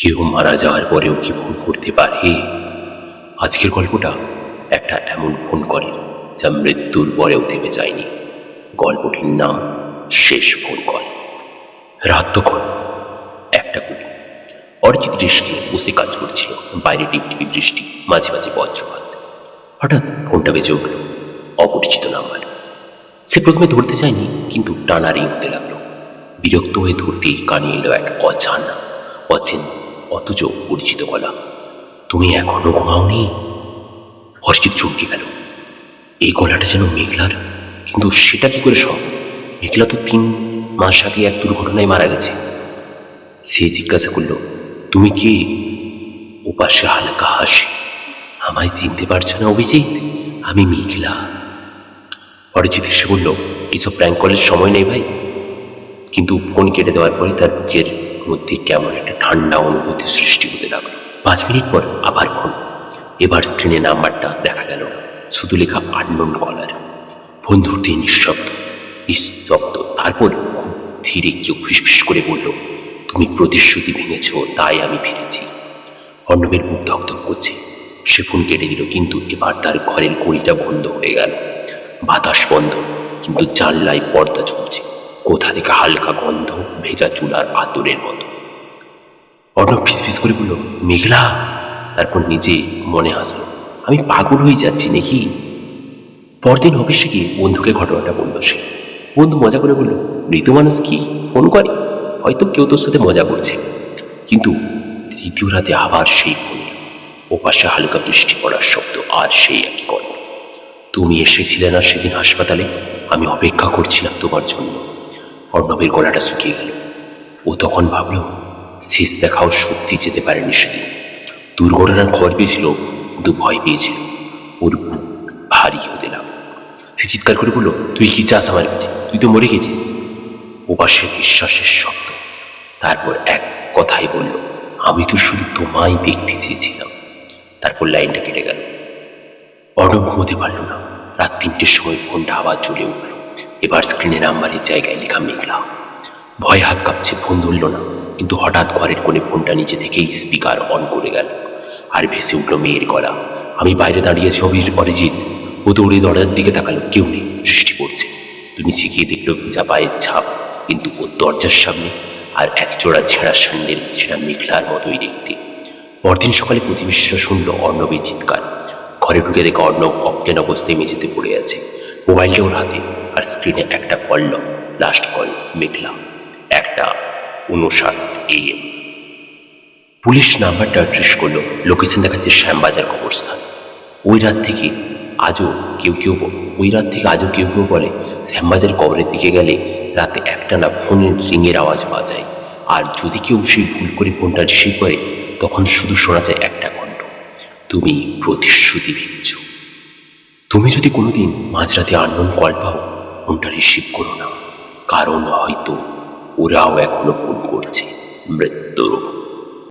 কেউ মারা যাওয়ার পরেও কি ফোন করতে পারে? আজকের গল্পটা একটা এমন ফোন করে যা মৃত্যুর পরেও থেমে যায়নি। গল্পটির নাম শেষ ফোন কল রাত তখন একটা কুড়ি অরিজিৎ রেশকে বসে কাজ করছিল। বাইরে টিপটিপি বৃষ্টি মাঝে মাঝে বজ্রপাত। হঠাৎ ফোনটা বেজে উঠল। অপরিচিত নাম্বার। সে প্রথমে ধরতে চায়নি, কিন্তু টানা হতে লাগল। বিরক্ত হয়ে ধরতেই কানে এলো এক অজানা, অচেন অথচ পরিচিত গলা। তুমি এখনও ঘুমাওনি? অরিজিৎ চমকে গেল। এই গলাটা যেন মেঘলার, কিন্তু সেটা কি করে সব মেঘলা তো তিন মাস আগে এক দুর্ঘটনায় মারা গেছে। সে জিজ্ঞাসা করল, তুমি কে? ওপাশে হালকা হাসি, আমায় চিনতে পারছ না অভিজিৎ? আমি মেঘলা। অরিজিৎ এসে বলল এইসব প্র্যাঙ্ক কলের সময় নেই ভাই। কিন্তু ফোন কেটে দেওয়ার পরে তার বুকের মধ্যে কেমন একটা ঠান্ডা অনুভূতি সৃষ্টি হতে লাগল। পাঁচ মিনিট পর আবার ফোন এবার স্ক্রিনে নাম্বারটা দেখা গেল। শুধু লেখা আননোন কলার ধরতে নিঃশব্দ নিস্তব্ধ। তারপর খুব ধীরে কেউ ফিসফিস করে বলল, তুমি প্রতিশ্রুতি ভেঙেছ, তাই আমি ফিরেছি। অর্ণবের মুখ ধকধক করছে। সে ফোন কেটে দিল, কিন্তু এবার তার ঘরের কড়িটা বন্ধ হয়ে গেল। বাতাস বন্ধ, কিন্তু জানলায় পর্দা ঝুলছে। কোথা থেকে হালকা গন্ধ, ভেজা চুলার আতরের মতো। অর্ণব ফিসফিস করে বলল, মেঘলা, তারপর নিজে মনে হাসলো। আমি পাগল হয়ে যাচ্ছি নাকি? পরদিন অফিসে গিয়ে বন্ধুকে ঘটনাটা বলল সে। বন্ধু মজা করে বলল মৃত মানুষ কি? ফোন করে। হয়তো কেউ তোর সাথে মজা করছে। কিন্তু তৃতীয় রাতে আবার সেই ফোন। ওপাশে হালকা বৃষ্টি পড়ার শব্দ আর সেই একই গল্প তুমি এসেছিলে না সেদিন হাসপাতালে? আমি অপেক্ষা করছিলাম তোমার জন্য। অর্ণবের গলাটা শুকিয়ে গেল। ও তখন ভাবলো শেষ দেখাও সত্যি যেতে পারেনি সেদিন দুর্ঘটনার খবর পেয়েছিল, কিন্তু ভয় পেয়েছিল। ওর বুক ভারী হতে লাগল। সে চিৎকার করে বলল, তুই কি চাস আমার কাছে? তুই তো মরে গেছিস। ওপাশে নিঃশ্বাসের শব্দ। তারপর এক কথাই বলল, আমি তো শুধু তোমায় দেখতে চেয়েছিলাম। তারপর লাইনটা কেটে গেল। অর্ণব ঘুমোতে পারল না। রাত তিনটের সময় ফোনটা আবার জ্বলে উঠল। এবার স্ক্রিনে নাম্বারের জায়গায় লেখা মেঘলা। ভয় হাত কাঁপছে, ফোন ধরল না। কিন্তু হঠাৎ ঘরের কোণে ফোনটা নিচে থেকেই স্পিকার অন করে গেল আর ভেসে উঠল মেয়ের গলা। আমি বাইরে দাঁড়িয়েছি অভির অরিজিৎ। ও দৌড়ে দরজার দিকে তাকালো, কেউ নেই, সৃষ্টি পড়ছে তুমি শিখিয়ে দেখল ভিজা পায়ের ছাপ, কিন্তু ও দরজার সামনে আর এক জোড়া ছেঁড়া স্যান্ডেল ছেঁড়া মেঘলার মতোই দেখতে। পরদিন সকালে প্রতিবেশীরা শুনল অর্ণবের চিৎকার। ঘরে ঢুকে দেখে অর্ণব অজ্ঞান অবস্থায় মেঝেতে পড়ে আছে। মোবাইলটা ওর হাতে, আর স্ক্রিনে একটা কল লাস্ট কল মেঘলা। একটা উনষাট পুলিশ নাম্বারটা ট্রেস করল লোকেশন দেখাচ্ছে শ্যামবাজার কবরস্থান। ওই রাত থেকে আজও কেউ কেউ ওই রাত থেকে আজও কেউ কেউ বলে শ্যামবাজার কবরের দিকে গেলে রাতে একটা না ফোনের রিংয়ের আওয়াজ পাওয়া যায়। আর যদি কেউ সেই ভুল করে ফোনটা রিসিভ করে, তখন শুধু শোনা যায় একটা কণ্ঠ তুমি প্রতিশ্রুতি ভেঙেছ তুমি যদি কোনোদিন মাঝরাতে আননোন কল পাও, ফোনটা রিসিভ করো না। কারণ হয়তো ওরাও এখনও ভুল করছে। মৃত্যুর